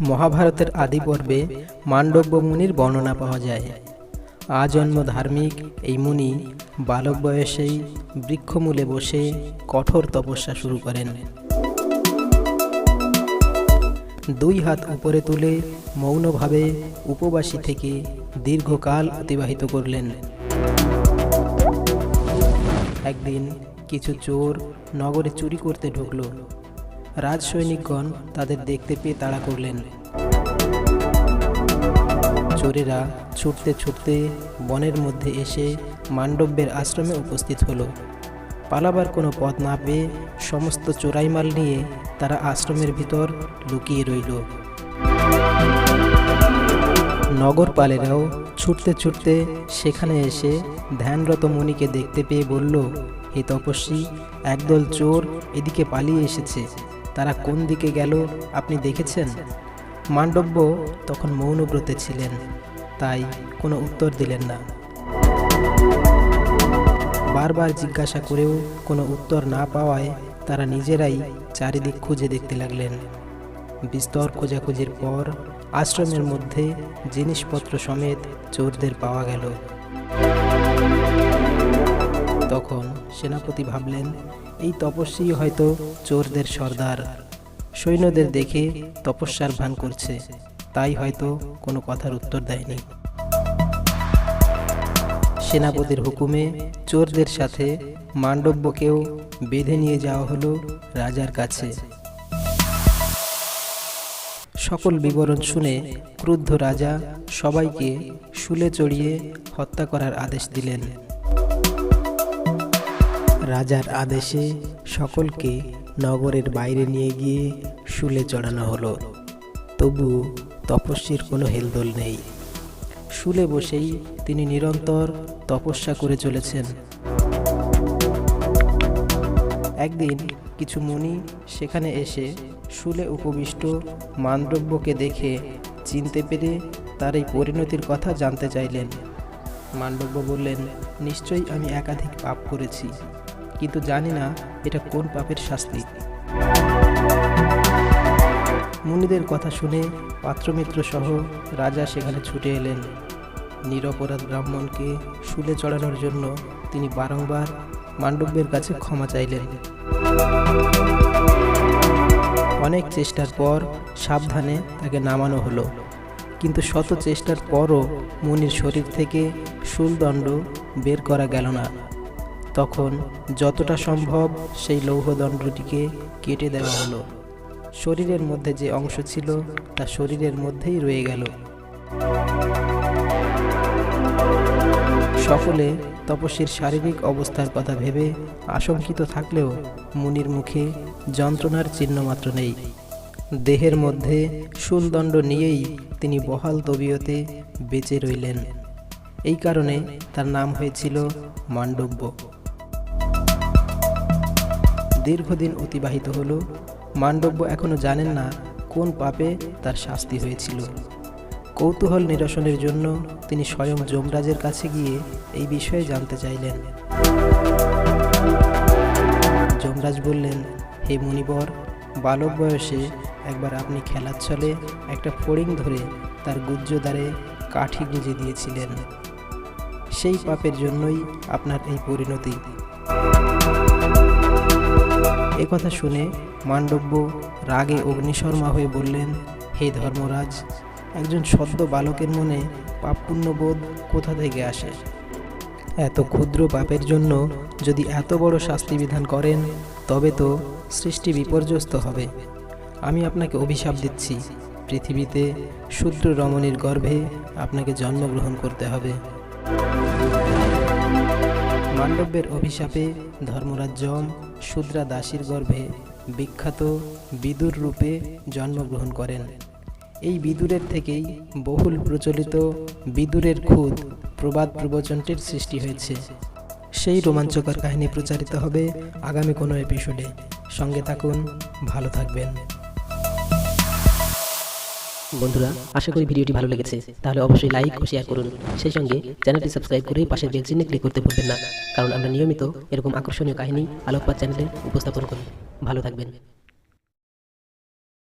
মহাভারতের আদি পর্বে মান্ডব্য মুনির বর্ণনা পাওয়া যায়। আজন্ম ধার্মিক এই মুনি বালক বয়সেই বৃক্ষমূলে বসে কঠোর তপস্যা শুরু করেন। দুই হাত উপরে তুলে মৌনভাবে উপবাসী থেকে দীর্ঘকাল অতিবাহিত করলেন। একদিন কিছু চোর নগরে চুরি করতে ঢুকল। রাজসৈনিকগণ তাদের দেখতে পেয়ে তাড়া করলেন। চোরেরা ছুটতে ছুটতে বনের মধ্যে এসে মান্ডব্যের আশ্রমে উপস্থিত হলো। পালাবার কোনো পথ না পেয়ে সমস্ত চোরাই মাল নিয়ে তারা আশ্রমের ভিতর লুকিয়ে রইল। নগরপালেরাও ছুটতে ছুটতে সেখানে এসে ধ্যানরত মুনিকে দেখতে পেয়ে বলল, হে তপস্বী, একদল চোর এদিকে পালিয়ে এসেছে। তারা কোন দিকে গেল আপনি দেখেছেন? মান্ডব্য তখন মৌনব্রতে ছিলেন, তাই কোনো উত্তর দিলেন না। বারবার জিজ্ঞাসা করেও কোনো উত্তর না পাওয়ায় তারা নিজেরাই চারিদিক খুঁজে দেখতে লাগলেন। বিস্তর খোঁজাখুঁজির পর আশ্রমের মধ্যে জিনিসপত্র সমেত চোরদের পাওয়া গেল। তখন সেনাপতি ভাবলেন এই তপস্বী হয়তো চোরদের সর্দার। সৈন্যদের দেখে তপস্যার ভান করছে। তাই হয়তো কোনো কথার উত্তর দেয়নি। সেনাপতির হুকুমে চোরদের সাথে মান্ডব্যকেও বেঁধে নিয়ে যাওয়া হলো রাজার কাছে। সকল বিবরণ শুনে ক্রুদ্ধ রাজা সবাইকে শুলে চড়িয়ে হত্যা করার আদেশ দিলেন। রাজার আদেশে সকলকে নগরের বাইরে নিয়ে গিয়ে শুলে চড়ানো হলো। তবু তপস্বীর কোনো হেলদোল নেই। শুলে বসেই তিনি নিরন্তর তপস্যা করে চলেছেন। একদিন কিছু মুনি সেখানে এসে শুলে উপবিষ্ট মানদ্রব্যকে দেখে চিনতে পেরে তার এই পরিণতির কথা জানতে চাইলেন। মান্ডব্য বললেন, নিশ্চয়ই আমি একাধিক পাপ করেছি। কিন্তু জানি না এটা কোন পাপের শাস্তি। মুনিদের কথা শুনে পাত্রমিত্র সহ রাজা সেখানে ছুটে এলেন। নিরপরাধ ব্রাহ্মণকে শুলে চড়ানোর জন্য তিনি বারংবার মান্ডব্যের কাছে ক্ষমা চাইলেন। অনেক চেষ্টার পর সাবধানে তাকে নামানো হলো। কিন্তু শত চেষ্টার পরও মুনির শরীর থেকে শুলদণ্ড বের করা গেল না। তখন যতটা সম্ভব সেই লৌহদণ্ডটিকে কেটে দেওয়া হলো। শরীরের মধ্যে যে অংশ ছিল, তা শরীরের মধ্যেই রয়ে গেল। সকলে তপস্বীর শারীরিক অবস্থার কথা ভেবে আশঙ্কিত থাকলেও মুনির মুখে যন্ত্রণার চিহ্ন মাত্র নেই। দেহের মধ্যে শুলদণ্ড নিয়েই তিনি বহাল তবিয়তে বেঁচে রইলেন। এই কারণে তার নাম হয়েছিল মান্ডব্য দীর্ঘদিন অতিবাহিত হলো। মান্ডব্য এখনও জানেন না কোন পাপে তার শাস্তি হয়েছিল। কৌতূহল নিরসনের জন্য তিনি স্বয়ং যমরাজের কাছে গিয়ে এই বিষয়ে জানতে চাইলেন। যমরাজ বললেন, হে মণিবর বালক বয়সে একবার আপনি খেলার ছলে একটা ফড়িং ধরে তার গুজ্জ দ্বারে কাঠি গুঁজে দিয়েছিলেন। সেই পাপের জন্যই আপনার এই পরিণতি। কথা শুনে মান্ডব্য রাগে অগ্নিশর্মা হয়ে বললেন, হে ধর্মরাজ, একজন সদ্য বালকের মনে পাপ পুণ্যবোধ কোথা থেকে আসে? এত ক্ষুদ্র পাপের জন্য যদি এত বড় শাস্তি বিধান করেন, তবে তো সৃষ্টি বিপর্যস্ত হবে। আমি আপনাকে অভিশাপ দিচ্ছি। পৃথিবীতে শূদ্র রমণীর গর্ভে আপনাকে জন্মগ্রহণ করতে হবে। মান্ডব্যের অভিশাপে ধর্মরাজ যম শূদ্রা দাসীর গর্ভে বিখ্যাত বিদুর রূপে জন্মগ্রহণ করেন। এই বিদুরের থেকেই বহুল প্রচলিত বিদুরের খুদ প্রবাদ প্রবচনটির সৃষ্টি হয়েছে। সেই রোমাঞ্চকর কাহিনী প্রচারিত হবে আগামী কোনো এপিসোডে। সঙ্গে থাকুন, ভালো থাকবেন। বন্ধুরা, আশা করি ভিডিওটি ভালো লেগেছে। তাহলে অবশ্যই লাইক ও শেয়ার করুন। সেই সঙ্গে চ্যানেলটি সাবস্ক্রাইব করে পাশের বেল চিহ্নে ক্লিক করতে ভুলবেন না। কারণ আমরা নিয়মিত এরকম আকর্ষণীয় কাহিনী আলোকপাত চ্যানেলে উপস্থাপন করি। ভালো থাকবেন।